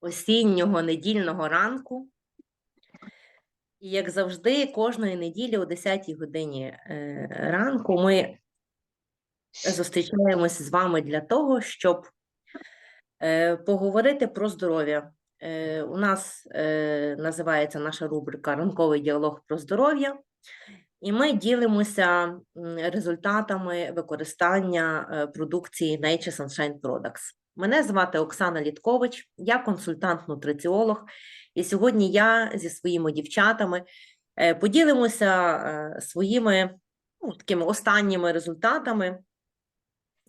осіннього недільного ранку. І як завжди, кожної неділі о 10 годині е, ранку ми зустрічаємося з вами для того, щоб е, поговорити про здоров'я. Е, У нас називається наша рубрика Ранковий діалог про здоров'я, і ми ділимося результатами використання продукції Nature Sunshine Products. Мене звати Оксана Літкович, я консультант-нутриціолог, і сьогодні я зі своїми дівчатами е, поділимося е, своїми ну, такими останніми результатами,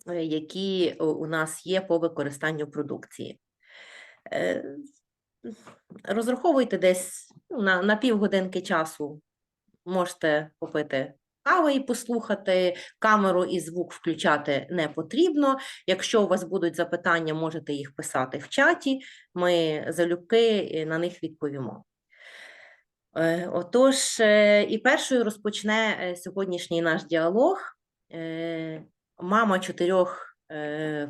е, які у- нас є по використанню продукції. Розраховуйте десь ну, на, на півгодинки часу, можете попити кави і послухати. Камеру і звук включати не потрібно. Якщо у вас будуть запитання, можете їх писати в чаті. Ми залюбки е, на них відповімо. Е, Отож, е, і першою розпочне сьогоднішній наш діалог. Мама чотирьох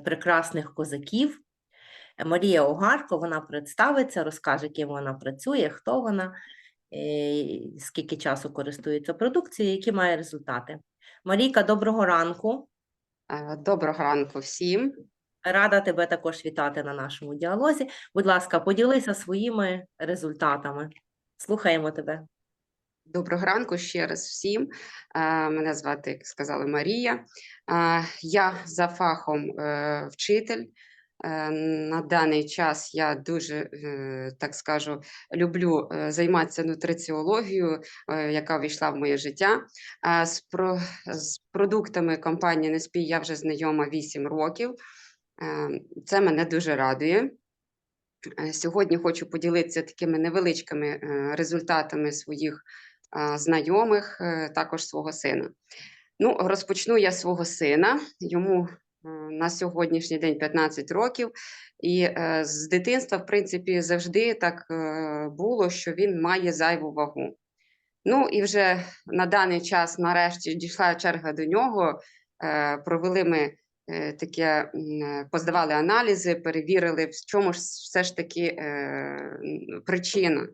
прекрасних козаків Марія Огарко. Вона представиться, розкаже, ким вона працює, хто вона, скільки часу користується продукцією, які має результати. Марійка, доброго ранку. Е, Доброго ранку всім. Рада тебе також вітати на нашому діалозі. Будь ласка, поділися своїми результатами. Слухаємо тебе. Доброго ранку ще раз всім. Е, Мене звати, як сказали, Марія. Е, Я за фахом е, вчитель. Е, На даний час я дуже, е, так скажу, люблю е, займатися нутриціологією, яка ввійшла в моє життя. З, про, з продуктами компанії Неспій я вже знайома 8 років. Е, Це мене дуже радує. Е, Сьогодні хочу поділитися такими невеличкими е, результатами своїх знайомих, е, також свого сина. Ну, розпочну я свого сина. Йому на сьогоднішній день 15 років, і е, з дитинства, в принципі, завжди так е, було, що він має зайву вагу. Ну і вже на даний час, нарешті, дійшла черга до нього. Е, Провели ми е, таке, е, поздавали аналізи, перевірили, в чому ж все ж таки е, причина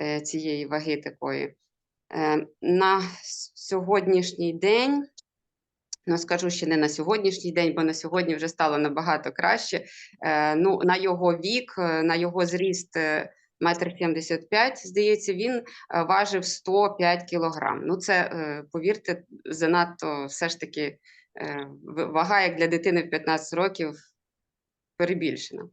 е, цієї ваги такої. Е, На сьогоднішній день, ну скажу ще не на сьогоднішній день, бо на сьогодні вже стало набагато краще. Е, Ну, на його вік, е, на його зріст е, метр сімдесят п'ять, здається, він е, важив 105 кілограм. Ну, це, повірте, занадто все ж таки вага, як для дитини в 15 років, перебільшена.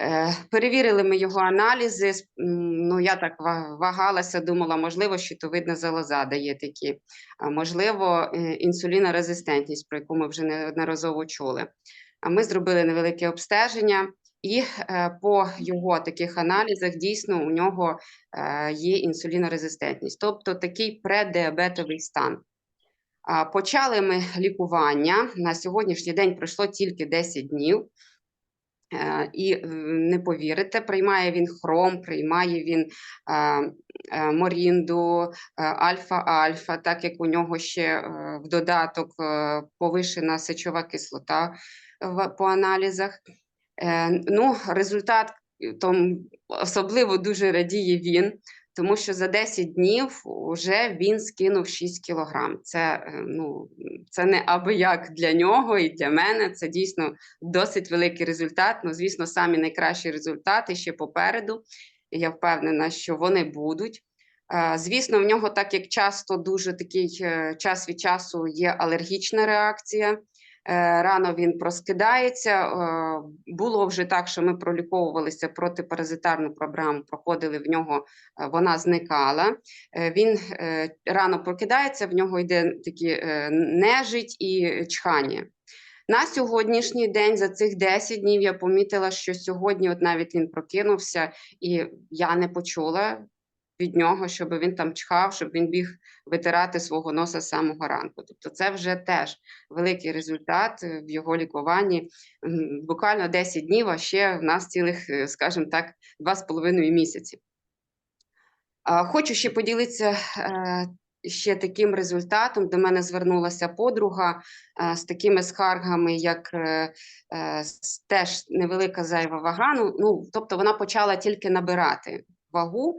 Е, Перевірили ми його аналізи. Ну, я так вагалася, думала, можливо, щитовидна залоза дає такі, можливо, е, інсулінорезистентність, про яку ми вже неодноразово чули. Ми зробили невелике обстеження, і е, по його таких аналізах дійсно у нього є інсулінорезистентність, тобто такий преддіабетовий стан. Почали ми лікування. На сьогоднішній день пройшло тільки 10 днів. Е, І е, не повірите, приймає він хром, приймає він е, морінду, альфа-альфа, так як у нього ще в додаток повишена сечова кислота по аналізах. Ну, результат там особливо дуже радіє він, тому що за 10 днів вже він скинув 6 кілограм. Це, е, ну, це не аби як для нього і для мене. Це дійсно досить великий результат. Ну, звісно, самі найкращі результати ще попереду. Я впевнена, що вони будуть. Е, Звісно, в нього, так як часто дуже такий е, час від часу є алергічна реакція. Е, Рано він проскидається. Е, Було вже так, що ми проліковувалися протипаразитарну програму, проходили в нього, е, вона зникала. Він рано прокидається, в нього йде такі нежить і чхання. На сьогоднішній день за цих 10 днів я помітила, що сьогодні, от навіть він прокинувся, і я не почула від нього, щоб він там чхав, щоб він біг витирати свого носа з самого ранку. Тобто, це вже теж великий результат е, в його лікуванні. Буквально 10 днів, а ще в нас цілих, е, скажімо так, 2,5 місяці. Хочу ще поділитися е, ще таким результатом до мене звернулася подруга з такими скаргами, як теж невелика зайва вага. Ну, ну, тобто вона почала тільки набирати вагу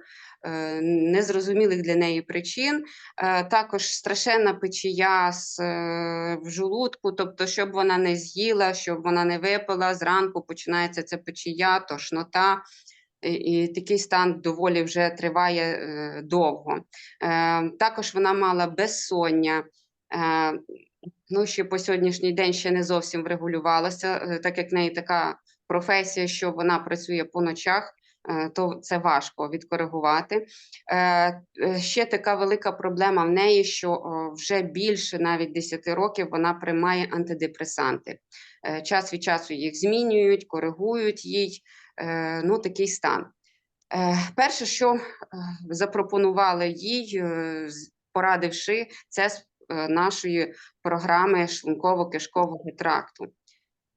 незрозумілих для неї причин. Е, Також страшенна печія з, е, в желудку, тобто, щоб вона не з'їла, щоб вона не випила, зранку починається ця печія, тошнота. І, такий стан доволі вже триває е, довго. Е, також вона мала безсоння. Е, ну, ще по сьогоднішній день ще не зовсім врегулювалася, е, так як в неї така професія, що вона працює по ночах, е, то це важко відкоригувати. Е, е, ще така велика проблема в неї, що вже більше навіть 10 років вона приймає антидепресанти. Е, час від часу їх змінюють, коригують їй. Е, ну, такий стан. Е, перше, що е, запропонували їй, е, порадивши, це з е, нашої програми шлунково-кишкового тракту.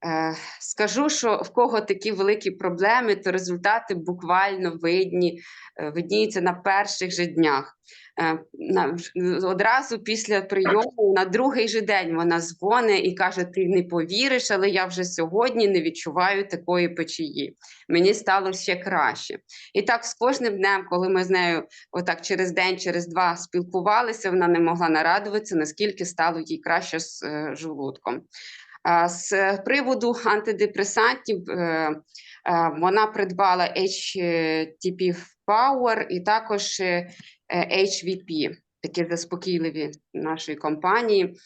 Е, Скажу, що в кого такі великі проблеми, то результати буквально видні, е, видніються на перших же днях. Е, Одразу після прийому, на другий же день вона дзвонить і каже: Ти не повіриш, але я вже сьогодні не відчуваю такої печії. Мені стало ще краще. І так з кожним днем, коли ми з нею отак через день, через два спілкувалися, вона не могла нарадуватися, наскільки стало їй краще з желудком. А З приводу антидепресантів е, е, вона придбала HTP Power і також е, HVP, такі заспокійливі нашої компанії.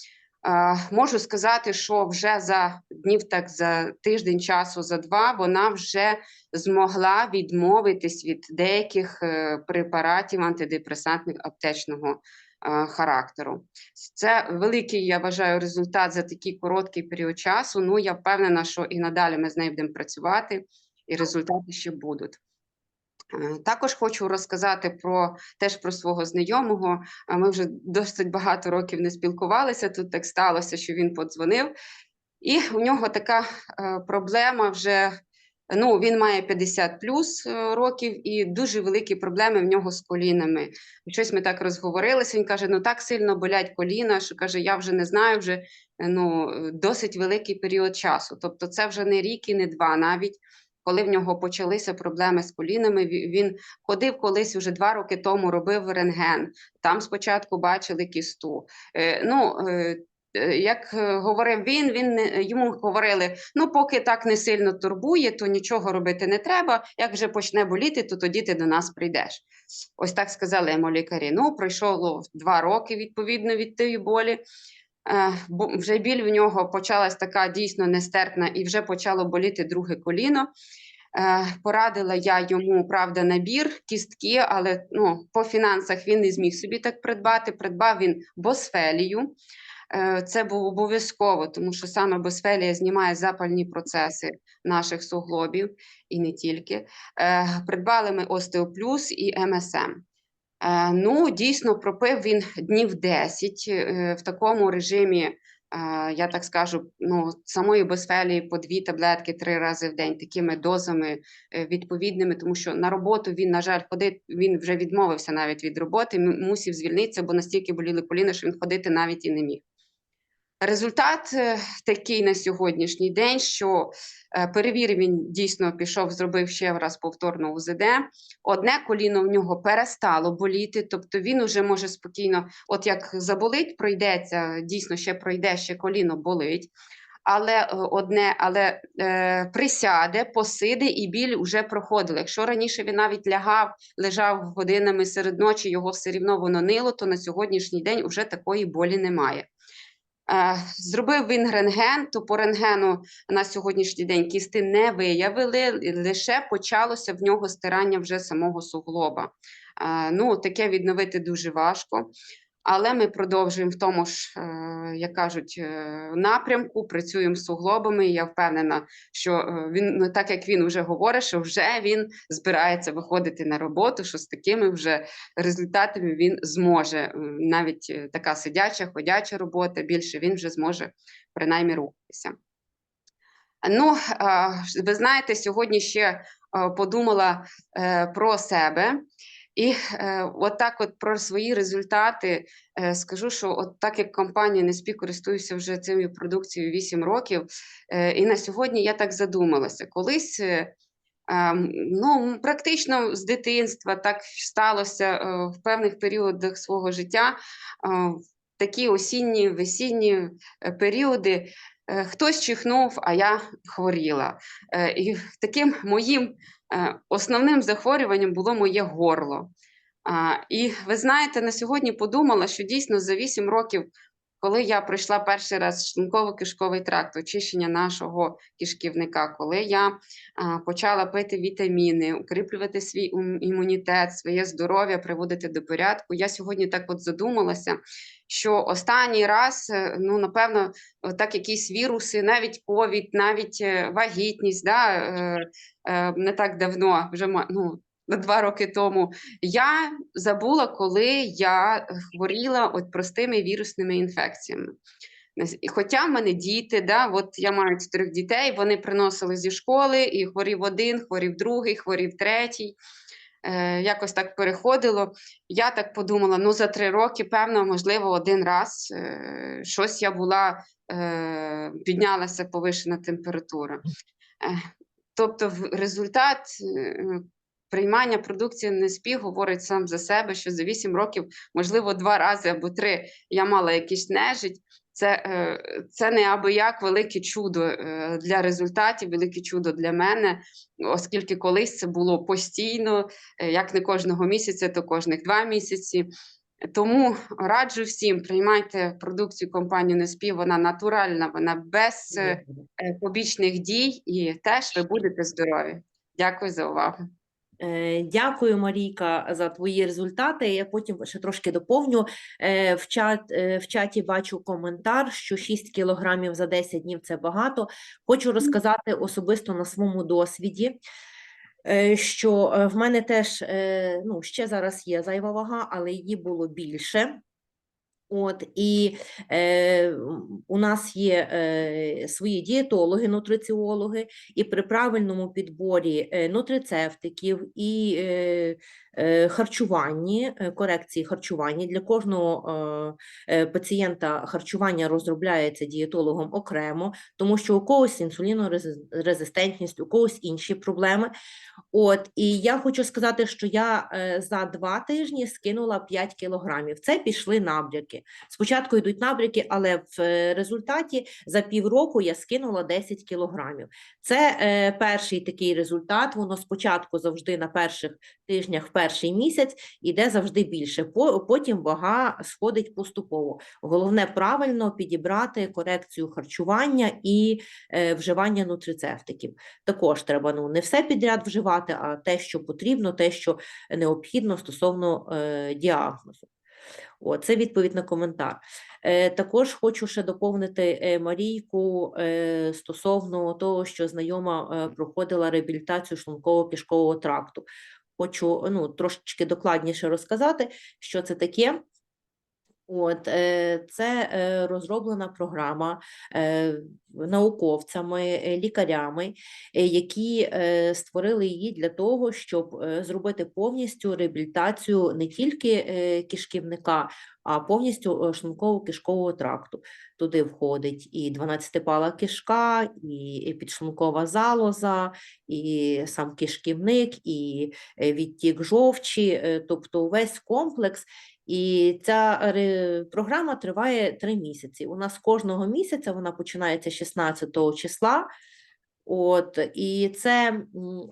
Можу сказати, що вже за днів, так за тиждень часу, за два, вона вже змогла відмовитись від деяких препаратів антидепресантних аптечного характеру. Це великий, я вважаю, результат за такий короткий період часу. Ну, я впевнена, що і надалі ми з нею будемо працювати, і результати ще будуть. Е, Також хочу розказати про теж про свого знайомого. Ми вже досить багато років не спілкувалися. Тут так сталося, що він подзвонив, і у нього така е, проблема вже. Ну, він має 50 плюс е, років і дуже великі проблеми в нього з колінами. Щось ми так розговорилися. Він каже: ну так сильно болять коліна, що каже, я вже не знаю, вже е, ну, досить великий період часу. Тобто, це вже не рік і не два навіть. Коли в нього почалися проблеми з колінами, він ходив колись уже два роки тому, робив рентген. Там спочатку бачили кісту. Е, ну, як е, говорив він, він йому говорили: ну, поки так не сильно турбує, то нічого робити не треба. Як вже почне боліти, то тоді ти до нас прийдеш. Ось так сказали йому лікарі. Ну, пройшло два роки відповідно від тієї болі. Е, вже біль в нього почалась така дійсно нестерпна, і вже почало боліти друге коліно. Е, Порадила я йому правда набір кістки, але ну, по фінансах він не зміг собі так придбати. Придбав він босфелію. Е, Це було обов'язково, тому що саме босфелія знімає запальні процеси наших суглобів і не тільки. Е, Придбали ми Остеоплюс і МСМ. Е, Ну, дійсно, пропив він днів 10 е, в такому режимі, я так скажу, ну, самої босфелії по дві таблетки три рази в день, такими дозами відповідними, тому що на роботу він, на жаль, ходить, він вже відмовився навіть від роботи, мусив звільнитися, бо настільки боліли коліна, що він ходити навіть і не міг. Результат е, такий на сьогоднішній день, що е, перевірив він дійсно пішов, зробив ще раз повторно УЗД. Одне коліно в нього перестало боліти, тобто він уже може спокійно, от як заболить, пройдеться, дійсно ще пройде, ще коліно болить. Але е, одне, але е, присяде, посиде і біль вже проходила. Якщо раніше він навіть лягав, лежав годинами серед ночі, його все рівно воно нило, то на сьогоднішній день вже такої болі немає. Е, Зробив він рентген, то по рентгену на сьогоднішній день кісти не виявили, лише почалося в нього стирання вже самого суглоба. Е, Ну, таке відновити дуже важко. Але ми продовжуємо в тому ж, е, як кажуть, е, напрямку, працюємо з суглобами. і Я впевнена, що е, він, ну, так як він вже говорить, що вже він збирається виходити на роботу, що з такими вже результатами він зможе. Навіть така сидяча, ходяча робота, більше він вже зможе принаймні рухатися. Ну, ви знаєте, сьогодні ще подумала про себе. І е, от так от про свої результати е, скажу, що от так як компанія Неспі користуюся вже цією продукцією 8 років, е, і на сьогодні я так задумалася. Колись е, ну, практично з дитинства так сталося е, в певних періодах свого життя, е, в такі осінні, весінні е, періоди. е, Хтось чихнув, а я хворіла. Е, І таким моїм основним захворюванням було моє горло. І ви знаєте, на сьогодні подумала, що дійсно за 8 років, коли я пройшла перший раз шлунково-кишковий тракт, очищення нашого кишківника, коли я почала пити вітаміни, укріплювати свій імунітет, своє здоров'я, приводити до порядку, я сьогодні так от задумалася, що останній раз, е, ну напевно, так якісь віруси, навіть ковід, навіть е, вагітність, да, е, не так давно, вже ну, два роки тому, я забула, коли я хворіла от простими вірусними інфекціями. Хоча в мене діти, да, от я маю чотирьох дітей, вони приносили зі школи, і хворів один, хворів другий, хворів третій. Е, якось так переходило. Я так подумала: ну за три роки, певно, можливо, один раз е, щось я була, е, піднялася повишена температура. Е, тобто, результат е, приймання продукції НСП говорить сам за себе, що за 8 років, можливо, два рази або три я мала якийсь нежить. Це, е, це неабияк велике чудо е, для результатів, велике чудо для мене, оскільки колись це було постійно, е, як не кожного місяця, то кожних два місяці. Тому раджу всім приймайте продукцію компанії Неспів, вона натуральна, вона без побічних дій, і теж ви будете здорові. Дякую за увагу. Е, Дякую, Марійка, за твої результати. Я потім ще трошки доповню. Е, В, чат, е, в чаті бачу коментар, що 6 кілограмів за 10 днів це багато. Хочу розказати особисто на своєму досвіді, що в мене теж ну, ще зараз є зайва вага, але її було більше. От, і е, у нас є е, свої дієтологи, нутриціологи, і при правильному підборі е, нутрицептиків і е, харчуванні, е, корекції харчування для кожного е, е, пацієнта харчування розробляється дієтологом окремо, тому що у когось інсулінорезистентність, у когось інші проблеми. От, і я хочу сказати, що я е, за два тижні скинула 5 кілограмів. Це пішли набряки. Спочатку йдуть набряки, але в е, результаті за півроку я скинула 10 кілограмів. Це е, перший такий результат. Воно спочатку завжди на перших тижнях, перший місяць іде завжди більше. Потім вага сходить поступово. Головне правильно підібрати корекцію харчування і е, вживання нутрицептиків. Також треба ну, не все підряд вживати, а те, що потрібно, те, що необхідно стосовно е, діагнозу. О, це відповідь на коментар. Е, також хочу ще доповнити е, Марійку е, стосовно того, що знайома проходила реабілітацію шлунково-кишкового тракту. Хочу ну, трошечки докладніше розказати, що це таке. От, е, це е, розроблена програма е, науковцями, лікарями, які створили її для того, щоб зробити повністю реабілітацію не тільки кишківника, а повністю е, шлунково-кишкового тракту. Туди входить і 12-пала кишка, і підшлункова залоза, і сам кишківник, і е, відтік жовчі, е, тобто весь комплекс. І ця програма триває три місяці. У нас кожного місяця вона починається 16 числа. От, і це,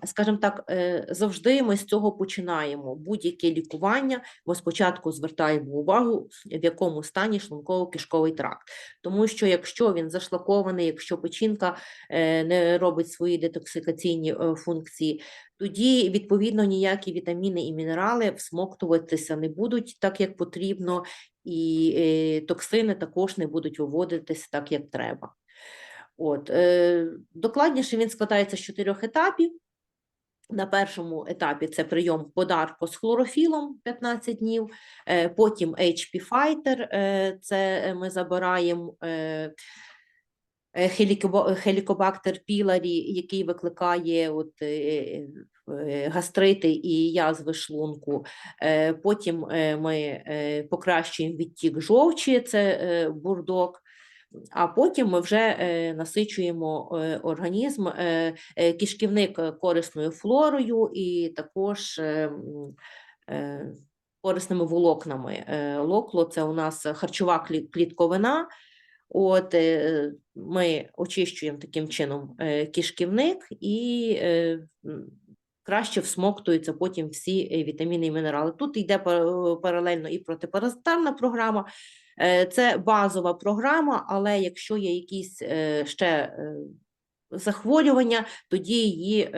скажімо так, е, завжди ми з цього починаємо. Будь-яке лікування, ми спочатку звертаємо увагу, в якому стані шлунково-кишковий тракт. Тому що якщо він зашлакований, якщо печінка е, не робить свої детоксикаційні е, функції, тоді відповідно ніякі вітаміни і мінерали всмоктуватися не будуть так, як потрібно, і токсини також не будуть виводитися так, як треба. От, е, докладніше він складається з чотирьох етапів. На першому етапі це прийом подарку з хлорофілом 15 днів, е, потім HP Fighter, е, це ми забираємо е, е, Хелікобактер піларі, який викликає от, е, е, гастрити і язви шлунку. Потім ми покращуємо відтік жовчі, це бурдок. А потім ми вже е, насичуємо е, організм, е, кишківник корисною флорою і також корисними волокнами. Локло це у нас харчова клітковина. От ми очищуємо таким чином кишківник і краще всмоктуються потім всі вітаміни і мінерали. Тут йде паралельно і протипаразитарна програма. Е, Це базова програма, але якщо є якісь е, ще е, захворювання, тоді її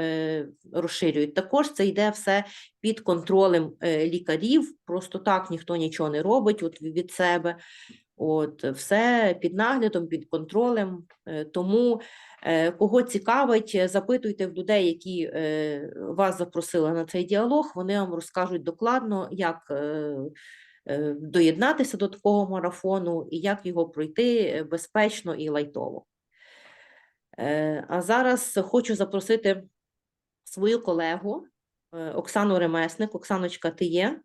розширюють. Також це йде все під контролем лікарів. Просто так ніхто нічого не робить от від себе. От, все під наглядом, під контролем. Тому, кого цікавить, запитуйте в людей, які вас запросили на цей діалог, вони вам розкажуть докладно, як доєднатися до такого марафону і як його пройти е, безпечно і лайтово. Е, А зараз хочу запросити свою колегу е, Оксану Ремесник. Оксаночка, ти є?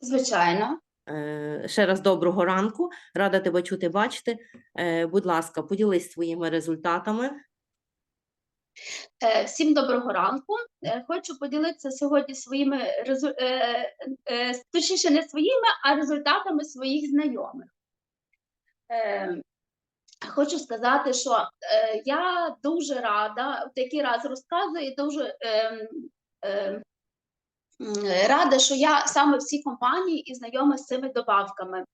Звичайно. Е, Ще раз доброго ранку. Рада тебе чути, бачити. Е, Будь ласка, поділись своїми результатами. Е, Всім доброго ранку. Е, Хочу поділитися сьогодні своїми е, точніше, не своїми, а результатами своїх знайомих. Хочу сказати, що я дуже рада, от який раз розказую, і дуже рада, що я саме в цій компанії і знайома з цими добавками.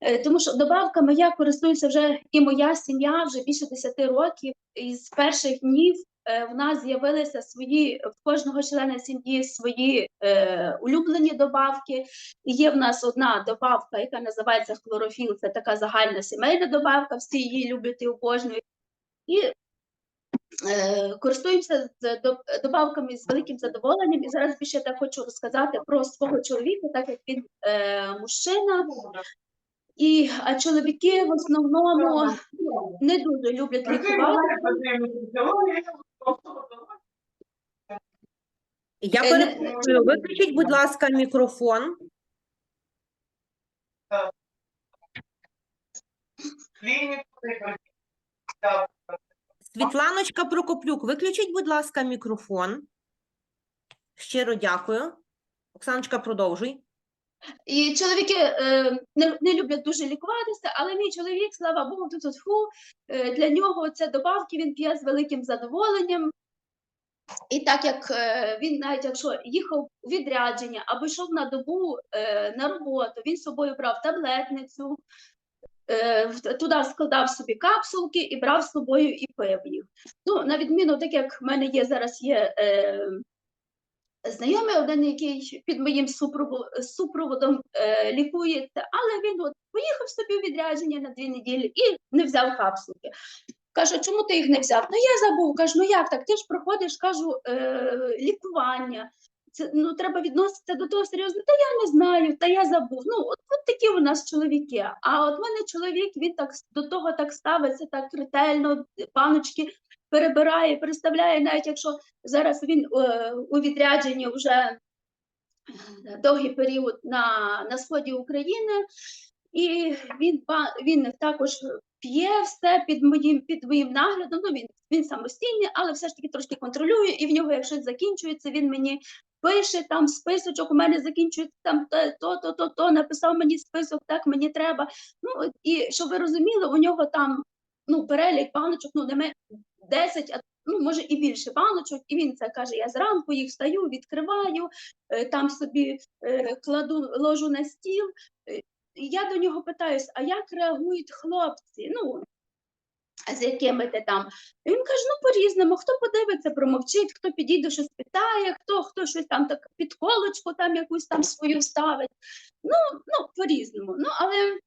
Е, Тому що добавками я користуюся вже і моя сім'я вже більше 10 років. І з перших днів е, в нас з'явилися свої в кожного члена сім'ї свої е, улюблені добавки. Є в нас одна добавка, яка називається хлорофіл. Це така загальна сімейна добавка, всі її люблять і обожнюють. І е, користуємося з добавками з великим задоволенням. І зараз більше я хочу розказати про свого чоловіка, так як він е, мужчина. І а чоловіки в основному не дуже люблять лікувати. Я Е, перепрошую, виключіть, будь ласка, мікрофон. Світланочка Прокоплюк, виключіть, будь ласка, мікрофон. Щиро дякую. Оксаночка, продовжуй. І чоловіки е, не, люблять дуже лікуватися, але мій чоловік, слава Богу, тут фу, е, для нього це добавки, він п'є з великим задоволенням. І так як е, він, навіть якщо їхав у відрядження або йшов на добу е, на роботу, він з собою брав таблетницю, е, туди складав собі капсулки і брав з собою і пив їх. Ну, на відміну, так як в мене є зараз є е, знайомий один, який під моїм супрово- супроводом е, лікується, але він от поїхав собі у відрядження на дві неділі і не взяв капсулки. Кажу, чому ти їх не взяв? Ну я забув. Кажу, ну як так? Ти ж проходиш, кажу, е, лікування. Це ну треба відноситися до того серйозно. Та я не знаю, та я забув. Ну от, от такі у нас чоловіки. А от в мене чоловік він так до того так ставиться, так ретельно, паночки перебирає, представляє, навіть якщо зараз він е, у відрядженні вже довгий період на, на сході України, і він, він також п'є все під моїм, під моїм наглядом. Ну, він, він самостійний, але все ж таки трошки контролює, і в нього, якщо закінчується, він мені пише там списочок, у мене закінчується там то, то, то, то, написав мені список, так мені треба. Ну, і щоб ви розуміли, у нього там ну, перелік баночок, ну, 10, а ну, може і більше баночок, і він це каже: я зранку їх встаю, відкриваю, е, там собі е, кладу, ложу на стіл. Е, я до нього питаюсь, а як реагують хлопці? Ну, з якими ти там. І він каже: ну по-різному, хто подивиться, промовчить, хто підійде, щось питає, хто, хто щось там так підколочку там якусь там свою ставить. Ну, ну по-різному. Ну, але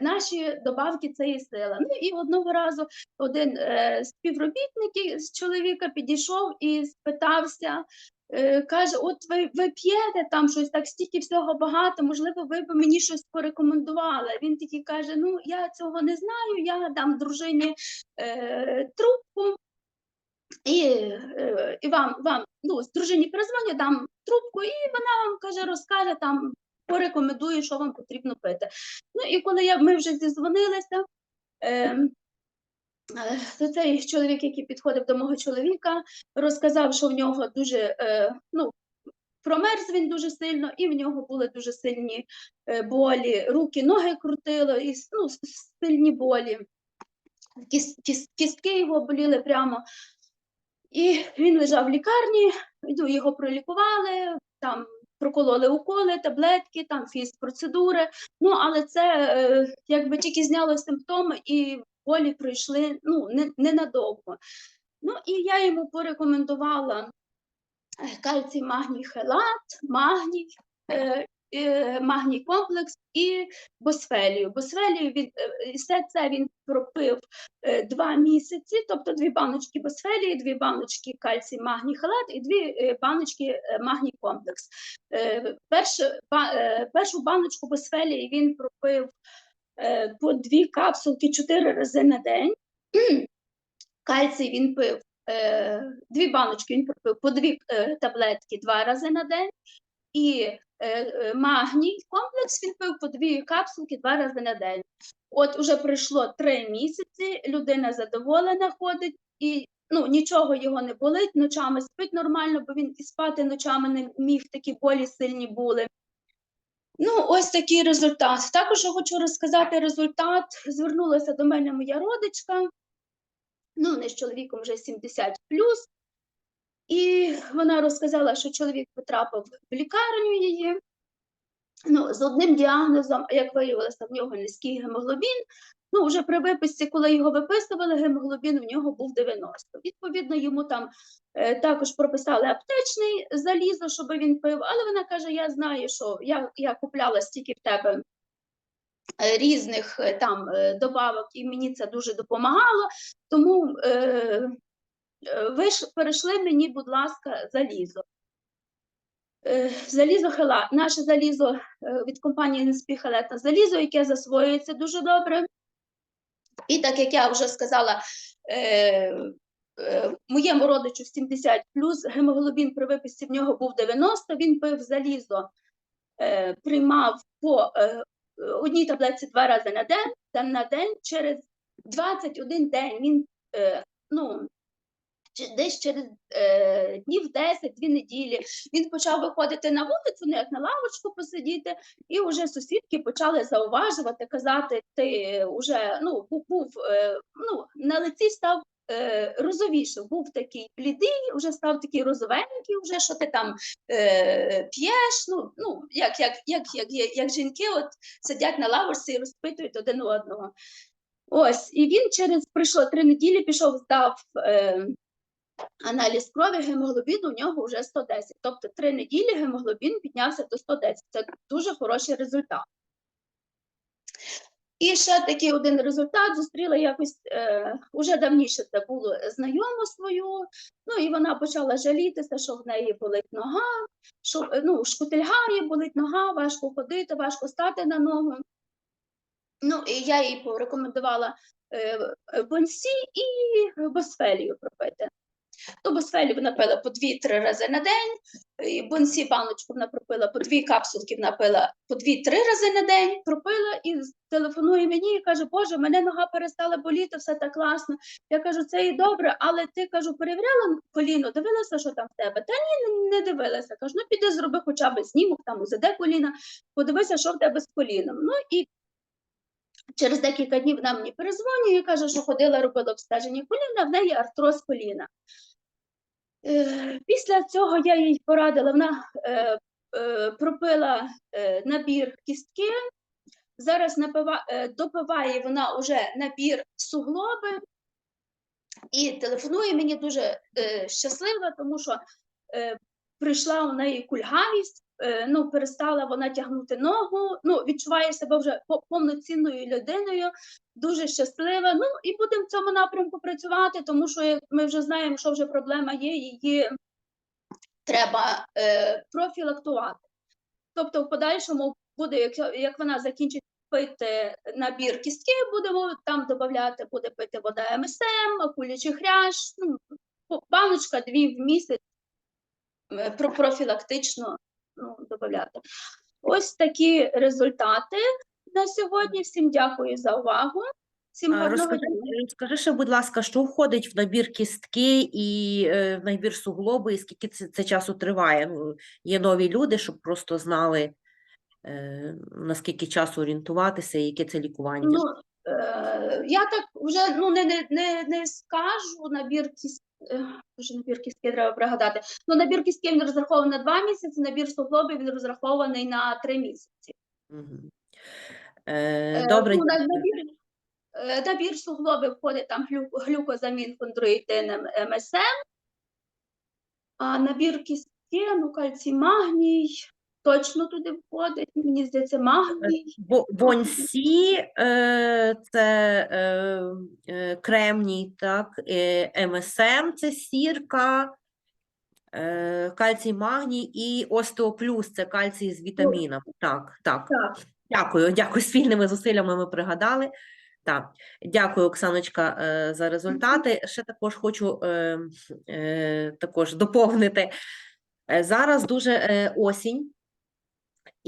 наші добавки це є сила. Ну і одного разу один е, співробітник із чоловіка підійшов і спитався, е, каже: От ви, ви п'єте там щось так, стільки всього багато, можливо, ви б мені щось порекомендували. Він такий каже: Ну, я цього не знаю, я дам дружині е, трубку. І, е, і вам, вам ну, з дружині перезвоню, дам трубку, і вона вам каже, розкаже там, порекомендує, що вам потрібно пити. Ну і коли я, ми вже зізвонилися, е, е, то цей чоловік, який підходив до мого чоловіка, розказав, що в нього дуже е, ну, промерз він дуже сильно, і в нього були дуже сильні е, болі, руки, ноги крутило, і ну, сильні болі. Кіс, кіс, кістки його боліли прямо. І він лежав в лікарні, його пролікували, там прокололи уколи, таблетки, там фізпроцедури. Ну, але це е, якби тільки зняло симптоми і болі пройшли ну, не, ненадовго. Ну, і я йому порекомендувала е, кальцій, магній хелат, магній, е, магній комплекс і босфелію. Босфелію він, е, все це він пропив е, два місяці, тобто дві баночки босфелії, дві баночки кальцій, магній халат і дві е, баночки е, магній комплекс. Е, першу, е, першу баночку босфелії він пропив е, по дві капсулки чотири рази на день. Кальцій він пив е, дві баночки, він пропив по дві е, таблетки два рази на день. І е, е, магній комплекс він пив по дві капсулки два рази на день. От уже пройшло три місяці, людина задоволена ходить і ну, нічого його не болить, ночами спить нормально, бо він і спати ночами не міг, такі болі сильні були. Ну, ось такий результат. Також я хочу розказати результат. Звернулася до мене моя родичка, ну, не з чоловіком вже 70 і вона розказала, що чоловік потрапив в лікарню її. Ну, з одним діагнозом, як виявилося, в нього низький гемоглобін. Ну, вже при виписці, коли його виписували, гемоглобін у нього був 90. Відповідно, йому там е, також прописали аптечний залізо, щоб він пив. Але вона каже: Я знаю, що я, я купляла стільки в тебе е, різних е, там е, добавок, і мені це дуже допомагало. Тому е, ви ж перейшли мені, будь ласка, залізо. Е, Залізо хела, наше залізо е, від компанії NSP Халета залізо, яке засвоюється дуже добре. І так як я вже сказала, е, е, моєму родичу 70 плюс гемоглобін при виписці в нього був 90, він пив залізо, е, приймав по е, одній таблетці два рази на день, та на день через 21 день він е, ну, десь через е, днів 10-2 неділі він почав виходити на вулицю, не як на лавочку посидіти, і вже сусідки почали зауважувати, казати, ти вже ну, був, е, ну, на лиці став е, розовіший, був такий блідий, вже став такий розовенький, вже що ти там е, п'єш. Ну, ну, як, як, як, як, як, жінки от сидять на лавочці і розпитують один одного. Ось, і він через пройшло три неділі, пішов, здав. Е, аналіз крові, гемоглобін у нього вже 110. Тобто три неділі гемоглобін піднявся до 110. Це дуже хороший результат. І ще такий один результат зустріла якось е, уже давніше це було знайому свою. Ну і вона почала жалітися, що в неї болить нога, що ну, шкутильгає, болить нога, важко ходити, важко стати на ногу. Ну, і я їй порекомендувала е, е, бонсі і босфелію пропити. То босфелі вона пила по 2-3 рази на день, і бонсі баночку вона пропила по дві капсулки, вона пила по 2-3 рази на день, пропила і телефонує мені і каже, Боже, мене нога перестала боліти, все так класно. Я кажу, це і добре, але ти кажу, перевіряла коліно, дивилася, що там в тебе? Та ні, не дивилася. Кажу, ну піди зроби хоча б знімок, там УЗД коліна, подивися, що в тебе з коліном. Ну і через декілька днів вона мені перезвонює і каже, що ходила, робила обстеження коліна, в неї артроз коліна. Е, Після цього я їй порадила, вона е, е, пропила набір кістки. Зараз допиває вона вже набір суглоби і телефонує мені дуже щаслива, тому що прийшла у неї кульгавість, ну, перестала вона тягнути ногу, ну, відчуває себе вже повноцінною людиною, дуже щаслива. Ну і будемо в цьому напрямку працювати, тому що ми вже знаємо, що вже проблема є, її треба е, профілактувати. Тобто, в подальшому буде, як, як вона закінчить пити набір кістки, будемо там додати, буде пити вода МСМ, акулячий хрящ, ну, баночка дві в місяць е, про профілактично ну, додати. Ось такі результати на сьогодні. Всім дякую за увагу. Всім А, Розкажи, розкажи ще, будь ласка, що входить в набір кістки і е, в набір суглоби, і скільки це, це часу триває? Ну, є нові люди, щоб просто знали, е, наскільки часу орієнтуватися і яке це лікування. Ну, е, я так вже ну, не, не, не, не скажу набір кістки. Вже набір кістки треба пригадати. Ну, набір кістки він розрахований на два місяці, набір суглобів він розрахований на три місяці. Е, Е, Добре, ну, набір, е, набір суглобів входить там глюкозамін, хондроїтин, МСМ, а набір кістки, ну, кальцій, магній, точно туди входить, мені здається, магній. Бо- Бонсі е, це е, е, кремній, так, е, МСМ це сірка, е, кальцій, магній і остеоплюс це кальцій з вітаміном. Так, так. Так. Дякую, дякую. Спільними зусиллями ми пригадали. Так, дякую, Оксаночка, е, за результати. Ще також хочу е, е, також доповнити. Е, Зараз дуже е, осінь,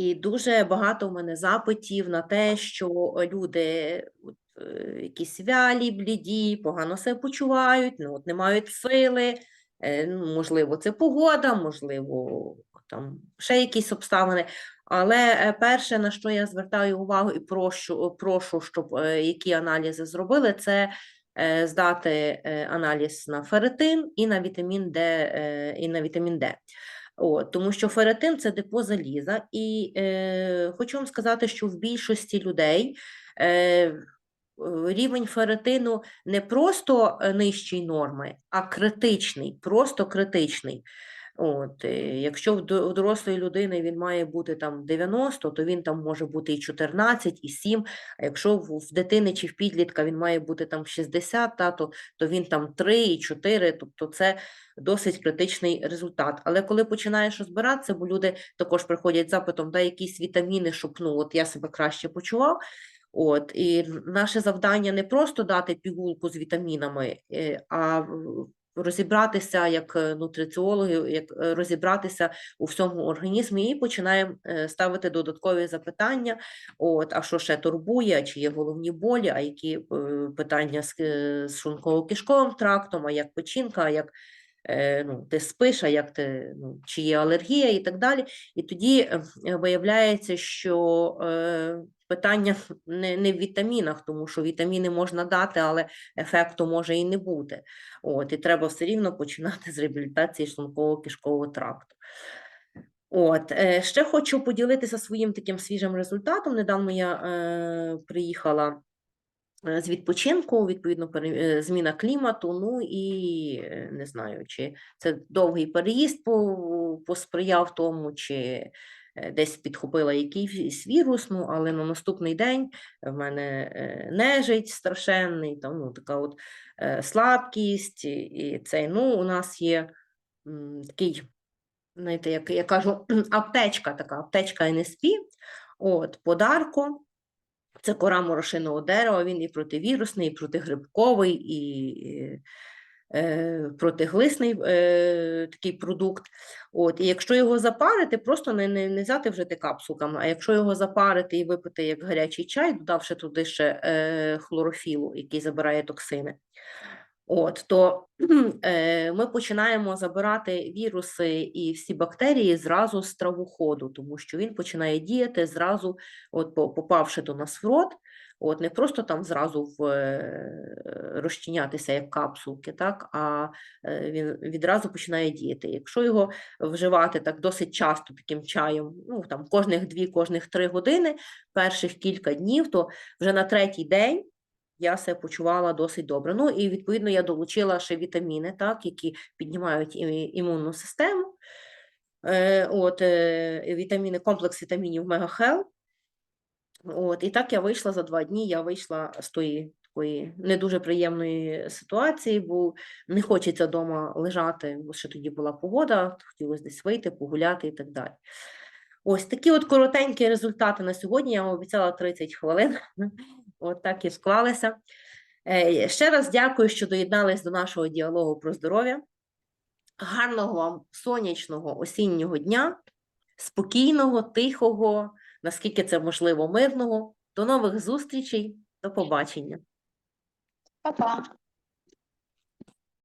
і дуже багато в мене запитів на те, що люди от, е, якісь вялі, бліді, погано себе почувають, ну, от не мають сили. Е, ну, Можливо, це погода, можливо, там ще якісь обставини. Але е, перше, на що я звертаю увагу і прошу, прошу щоб е, які аналізи зробили, це е, здати е, аналіз на ферритин і на вітамін Д, е, і на вітамін Д. От, тому що феретин це депо заліза, і е, хочу вам сказати, що в більшості людей е, рівень феретину не просто нижчий норми, а критичний, просто критичний. От, е, якщо в дорослої людини він має бути там 90, то він там може бути і 14, і 7, а якщо в, дитини чи в підлітка він має бути там 60, та, то, то він там 3 і 4, тобто це досить критичний результат. Але коли починаєш розбиратися, бо люди також приходять запитом, дай якісь вітаміни, щоб ну, от я себе краще почував. От, і наше завдання не просто дати пігулку з вітамінами, е, а розібратися як е, нутриціологи, як е, розібратися у всьому організмі і починаємо е, ставити додаткові запитання. От, а що ще турбує, чи є головні болі, а які питання з, з шлунково-кишковим трактом, а як печінка, а як ну, ти спиш, а як ти, ну, чи є алергія і так далі. І тоді виявляється, що питання не, не в вітамінах, тому що вітаміни можна дати, але ефекту може і не бути. От, і треба все рівно починати з реабілітації шлунково-кишкового тракту. От, е, ще хочу поділитися своїм таким свіжим результатом. Недавно я е, приїхала е, з відпочинку, відповідно, е, зміна клімату. Ну і не знаю, чи це довгий переїзд посприяв тому, чи десь підхопила якийсь вірус. Ну, але на наступний день в мене е, нежить страшенний, там ну, така от е, слабкість, і, цей, ну, у нас є такий, знаєте, як я кажу, аптечка така, аптечка NSP, от, подарку. Це кора морошиного дерева, він і противірусний, і протигрибковий, і е, протиглисний е, такий продукт. От, і якщо його запарити, просто не, не, не взяти вжити капсулками, а якщо його запарити і випити як гарячий чай, додавши туди ще е, хлорофілу, який забирає токсини, От, то е, ми починаємо забирати віруси і всі бактерії зразу з травоходу, тому що він починає діяти зразу, от, попавши до нас в рот, от, не просто там зразу в, е, розчинятися як капсулки, так, а е, він відразу починає діяти. Якщо його вживати так досить часто таким чаєм, ну там кожних дві, кожних три години, перших кілька днів, то вже на третій день я себе почувала досить добре. Ну і відповідно я долучила ще вітаміни, так, які піднімають імунну систему. Е, от, е, вітаміни, комплекс вітамінів Мегахел. От, і так я вийшла за два дні, я вийшла з тої такої не дуже приємної ситуації, бо не хочеться вдома лежати, бо ще тоді була погода, хотілося десь вийти, погуляти і так далі. Ось такі от коротенькі результати на сьогодні. Я вам обіцяла 30 хвилин. От так і склалися. Е, Ще раз дякую, що доєднались до нашого діалогу про здоров'я. Гарного вам сонячного осіннього дня, спокійного, тихого, наскільки це можливо, мирного. До нових зустрічей, до побачення. Па-па.